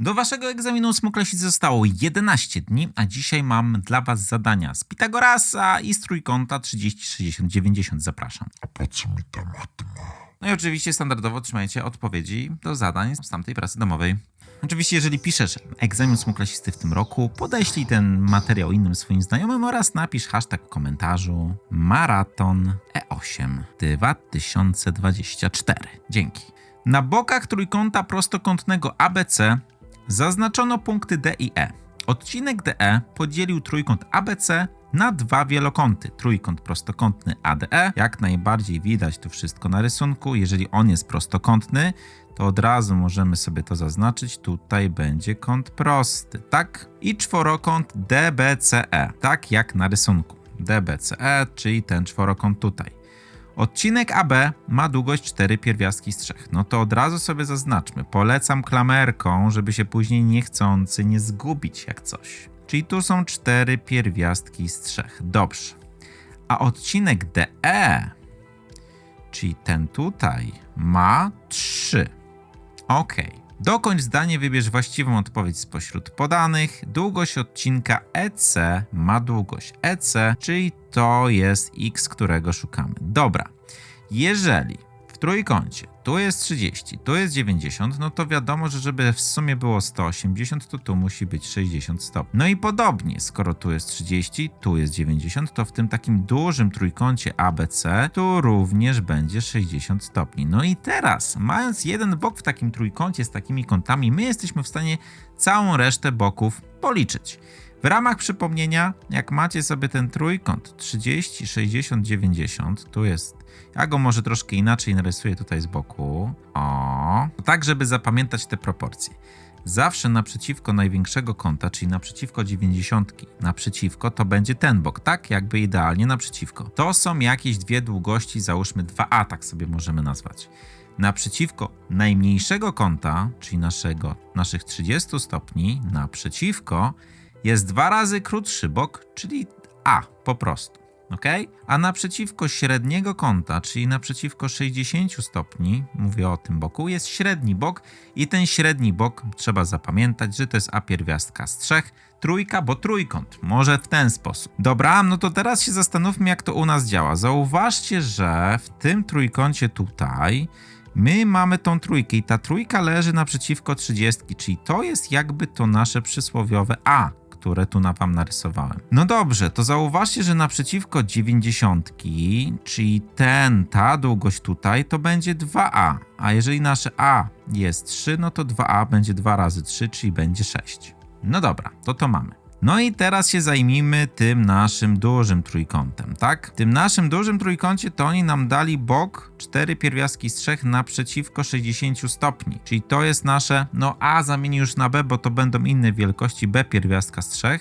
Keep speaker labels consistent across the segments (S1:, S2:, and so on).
S1: Do waszego egzaminu ósmoklasisty zostało 11 dni, a dzisiaj mam dla was zadania z Pitagorasa i z trójkąta 30, 60, 90. Zapraszam.
S2: A po co mi ta matma?
S1: No i oczywiście standardowo otrzymajcie odpowiedzi do zadań z tamtej pracy domowej. Oczywiście, jeżeli piszesz egzamin ósmoklasisty w tym roku, podeślij ten materiał innym swoim znajomym oraz napisz hashtag w komentarzu maraton E8 2024. Dzięki. Na bokach trójkąta prostokątnego ABC zaznaczono punkty D i E. Odcinek DE podzielił trójkąt ABC na dwa wielokąty. Trójkąt prostokątny ADE, jak najbardziej widać to wszystko na rysunku. Jeżeli on jest prostokątny, to od razu możemy sobie to zaznaczyć. Tutaj będzie kąt prosty, tak? I czworokąt DBCE, tak jak na rysunku. DBCE, czyli ten czworokąt tutaj. Odcinek AB ma długość 4 pierwiastki z 3. No to od razu sobie zaznaczmy. Polecam klamerką, żeby się później niechcący nie zgubić jak coś. Czyli tu są 4 pierwiastki z 3. Dobrze. A odcinek DE, czyli ten tutaj, ma 3. Ok. Dokończ zdanie, wybierz właściwą odpowiedź spośród podanych. Długość odcinka EC ma długość EC, czyli to jest x, którego szukamy. Dobra. Jeżeli w trójkącie tu jest 30, tu jest 90, no to wiadomo, że żeby w sumie było 180, to tu musi być 60 stopni. No i podobnie, skoro tu jest 30, tu jest 90, to w tym takim dużym trójkącie ABC tu również będzie 60 stopni. No i teraz, mając jeden bok w takim trójkącie z takimi kątami, my jesteśmy w stanie całą resztę boków policzyć. W ramach przypomnienia, jak macie sobie ten trójkąt 30, 60, 90, tu jest. Ja go może troszkę inaczej narysuję tutaj z boku. O, tak żeby zapamiętać te proporcje. Zawsze naprzeciwko największego kąta, czyli naprzeciwko 90, naprzeciwko to będzie ten bok, tak jakby idealnie naprzeciwko. To są jakieś dwie długości, załóżmy 2a, tak sobie możemy nazwać. Naprzeciwko najmniejszego kąta, czyli naszego, naszych 30 stopni, naprzeciwko jest dwa razy krótszy bok, czyli A po prostu. Ok? A naprzeciwko średniego kąta, czyli naprzeciwko 60 stopni, mówię o tym boku, jest średni bok i ten średni bok trzeba zapamiętać, że to jest A pierwiastka z trzech, trójka, bo trójkąt. Może w ten sposób. Dobra, no to teraz się zastanówmy, jak to u nas działa. Zauważcie, że w tym trójkącie tutaj my mamy tą trójkę i ta trójka leży naprzeciwko 30, czyli to jest jakby to nasze przysłowiowe A które tu na wam narysowałem. No dobrze, to zauważcie, że naprzeciwko 90, czyli ten, ta długość tutaj, to będzie 2a. A jeżeli nasze a jest 3, no to 2a będzie 2 razy 3, czyli będzie 6. No dobra, to to mamy. No i teraz się zajmijmy tym naszym dużym trójkątem, tak? W tym naszym dużym trójkącie to oni nam dali bok 4 pierwiastki z 3 naprzeciwko 60 stopni. Czyli to jest nasze, no A zamieni już na B, bo to będą inne wielkości B pierwiastka z 3.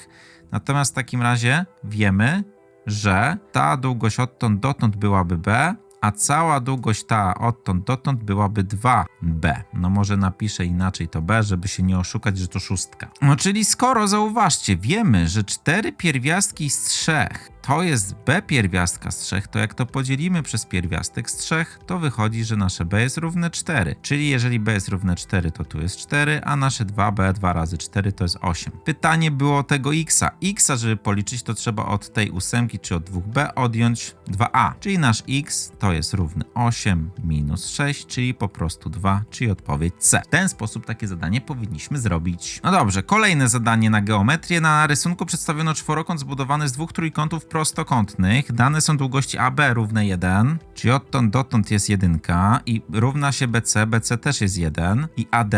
S1: Natomiast w takim razie wiemy, że ta długość odtąd dotąd byłaby B, a cała długość ta odtąd dotąd byłaby 2b. No może napiszę inaczej to b, żeby się nie oszukać, że to szóstka. No czyli skoro, zauważcie, wiemy, że cztery pierwiastki z trzech to jest b pierwiastka z 3, to jak to podzielimy przez pierwiastek z 3, to wychodzi, że nasze b jest równe 4. Czyli jeżeli b jest równe 4, to tu jest 4, a nasze 2b 2 razy 4 to jest 8. Pytanie było tego xa. xa, żeby policzyć, to trzeba od tej ósemki czy od 2b odjąć 2a. Czyli nasz x to jest równy 8 minus 6, czyli po prostu 2, czyli odpowiedź C. W ten sposób takie zadanie powinniśmy zrobić. No dobrze, kolejne zadanie na geometrię. Na rysunku przedstawiono czworokąt zbudowany z dwóch trójkątów prostokątnych. Dane są długości AB równe 1, czyli odtąd dotąd jest 1 i równa się BC, BC też jest 1 i AD,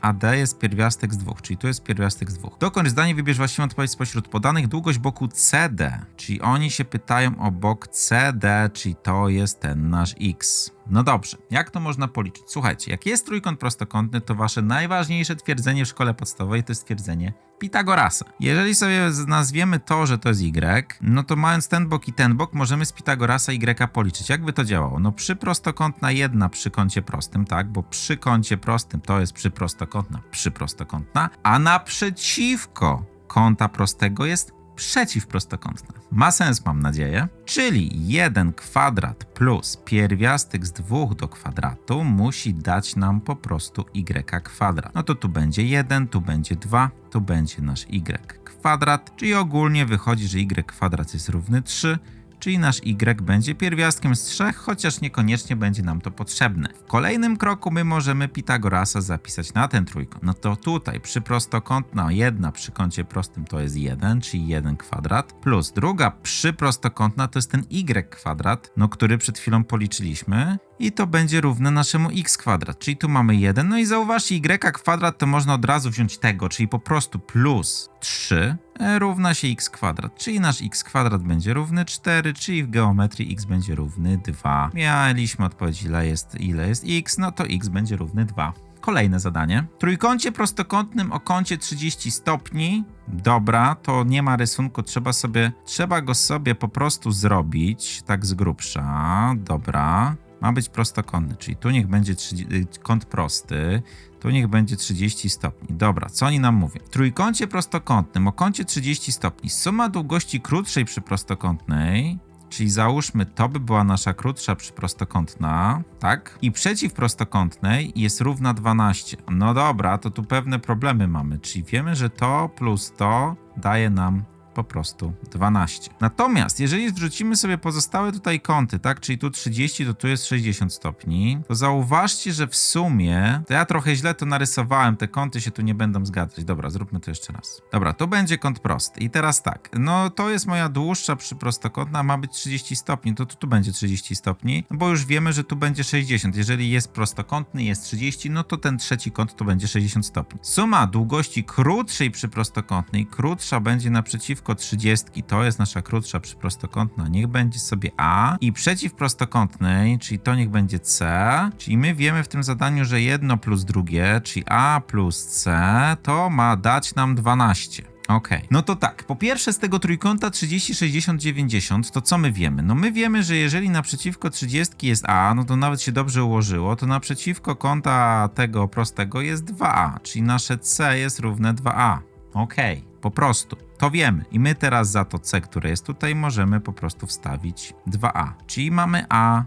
S1: AD jest pierwiastek z 2, czyli tu jest pierwiastek z 2. Dokończ zdanie, wybierz właściwą odpowiedź spośród podanych. Długość boku CD, czyli oni się pytają o bok CD, czyli to jest ten nasz X. No dobrze, jak to można policzyć? Słuchajcie, jak jest trójkąt prostokątny, to wasze najważniejsze twierdzenie w szkole podstawowej to jest twierdzenie Pitagorasa. Jeżeli sobie nazwiemy to, że to jest y, no to mając ten bok i ten bok, możemy z Pitagorasa y policzyć. Jakby to działało? No przy prostokątna jedna przy kącie prostym, tak? Bo przy kącie prostym to jest przy prostokątna, przy prostokątna, a naprzeciwko kąta prostego jest przeciwprostokątna. Ma sens, mam nadzieję. Czyli 1 kwadrat plus pierwiastek z 2 do kwadratu musi dać nam po prostu y kwadrat. No to tu będzie 1, tu będzie 2, tu będzie nasz y kwadrat, czyli ogólnie wychodzi, że y kwadrat jest równy 3, czyli nasz y będzie pierwiastkiem z 3, chociaż niekoniecznie będzie nam to potrzebne. W kolejnym kroku my możemy Pitagorasa zapisać na ten trójkąt. No to tutaj przy prostokątna jedna przy kącie prostym to jest 1, czyli 1 kwadrat, plus druga przy prostokątna to jest ten y kwadrat, no który przed chwilą policzyliśmy i to będzie równe naszemu x kwadrat, czyli tu mamy 1. No i zauważcie, y kwadrat to można od razu wziąć tego, czyli po prostu plus 3 e, równa się x kwadrat, czyli nasz x kwadrat będzie równy 4, czyli w geometrii x będzie równy 2. Mieliśmy odpowiedź ile jest, ile jest x, no to x będzie równy 2. Kolejne zadanie. W trójkącie prostokątnym o kącie 30 stopni. Dobra, to nie ma rysunku, trzeba sobie, trzeba go sobie po prostu zrobić, tak z grubsza. Dobra. Ma być prostokątny, czyli tu niech będzie 30, y, kąt prosty, tu niech będzie 30 stopni. Dobra, co oni nam mówią? W trójkącie prostokątnym o kącie 30 stopni suma długości krótszej przy prostokątnej, czyli załóżmy to by była nasza krótsza przyprostokątna, tak? I przeciwprostokątnej jest równa 12. No dobra, to tu pewne problemy mamy, czyli wiemy, że to plus to daje nam po prostu 12. Natomiast jeżeli wrzucimy sobie pozostałe tutaj kąty, tak, czyli tu 30, to tu jest 60 stopni, to zauważcie, że w sumie, to ja trochę źle to narysowałem, te kąty się tu nie będą zgadzać. Dobra, zróbmy to jeszcze raz. Dobra, to będzie kąt prosty. I teraz tak, no to jest moja dłuższa przyprostokątna, ma być 30 stopni, to tu, tu będzie 30 stopni, no bo już wiemy, że tu będzie 60. Jeżeli jest prostokątny, jest 30, no to ten trzeci kąt to będzie 60 stopni. Suma długości krótszej przyprostokątnej, krótsza będzie naprzeciwko 30, to jest nasza krótsza przyprostokątna, niech będzie sobie A i przeciwprostokątnej, czyli to niech będzie C, czyli my wiemy w tym zadaniu, że jedno plus drugie, czyli A plus C, to ma dać nam 12. Okej, no to tak. Po pierwsze, z tego trójkąta 30, 60, 90, to co my wiemy? No my wiemy, że jeżeli naprzeciwko 30 jest A, no to nawet się dobrze ułożyło, to naprzeciwko kąta tego prostego jest 2A, czyli nasze C jest równe 2A. Okej, po prostu. To wiemy. I my teraz za to C, które jest tutaj, możemy po prostu wstawić 2A. Czyli mamy A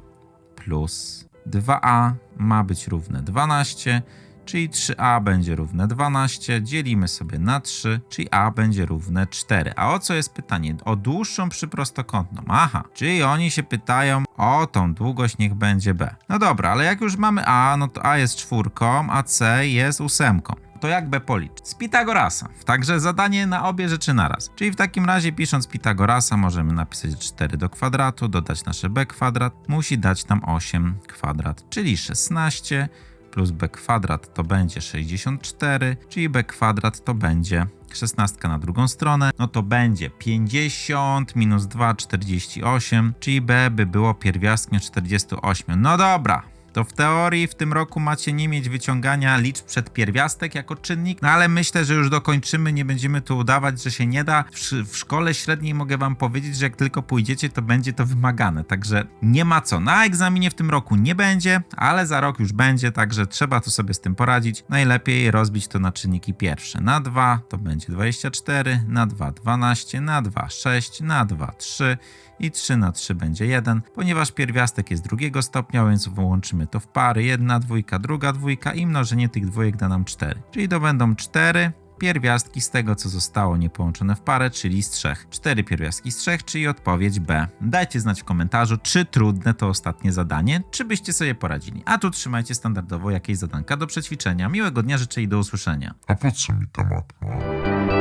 S1: plus 2A ma być równe 12, czyli 3A będzie równe 12, dzielimy sobie na 3, czyli A będzie równe 4. A o co jest pytanie? O dłuższą przyprostokątną. Aha, czyli oni się pytają o tą długość, niech będzie B. No dobra, ale jak już mamy A, no to A jest czwórką, a C jest ósemką. To jak B policzyć? Z Pitagorasa. Także zadanie na obie rzeczy naraz. Czyli w takim razie pisząc Pitagorasa możemy napisać 4 do kwadratu, dodać nasze b kwadrat, musi dać nam 8 kwadrat, czyli 16 plus b kwadrat to będzie 64, czyli b kwadrat to będzie 16 na drugą stronę, no to będzie 50 minus 2, 48, czyli b by było pierwiastkiem 48. No dobra, to w teorii w tym roku macie nie mieć wyciągania liczb przed pierwiastek jako czynnik, no ale myślę, że już dokończymy, nie będziemy tu udawać, że się nie da. W, w szkole średniej mogę wam powiedzieć, że jak tylko pójdziecie, to będzie to wymagane, także nie ma co. Na egzaminie w tym roku nie będzie, ale za rok już będzie, także trzeba tu sobie z tym poradzić. Najlepiej rozbić to na czynniki pierwsze. Na 2 to będzie 24, na 2 12, na 2 6, na 2 3 i 3 na 3 będzie 1, ponieważ pierwiastek jest drugiego stopnia, więc wyłączymy to w pary. Jedna dwójka, druga dwójka i mnożenie tych dwójek da nam 4. Czyli to będą 4 pierwiastki z tego, co zostało niepołączone w parę, czyli z 3. 4 pierwiastki z 3, czyli odpowiedź B. Dajcie znać w komentarzu, czy trudne to ostatnie zadanie, czy byście sobie poradzili. A tu trzymajcie standardowo jakieś zadanka do przećwiczenia. Miłego dnia życzę i do usłyszenia.
S2: A po co mi ta matma?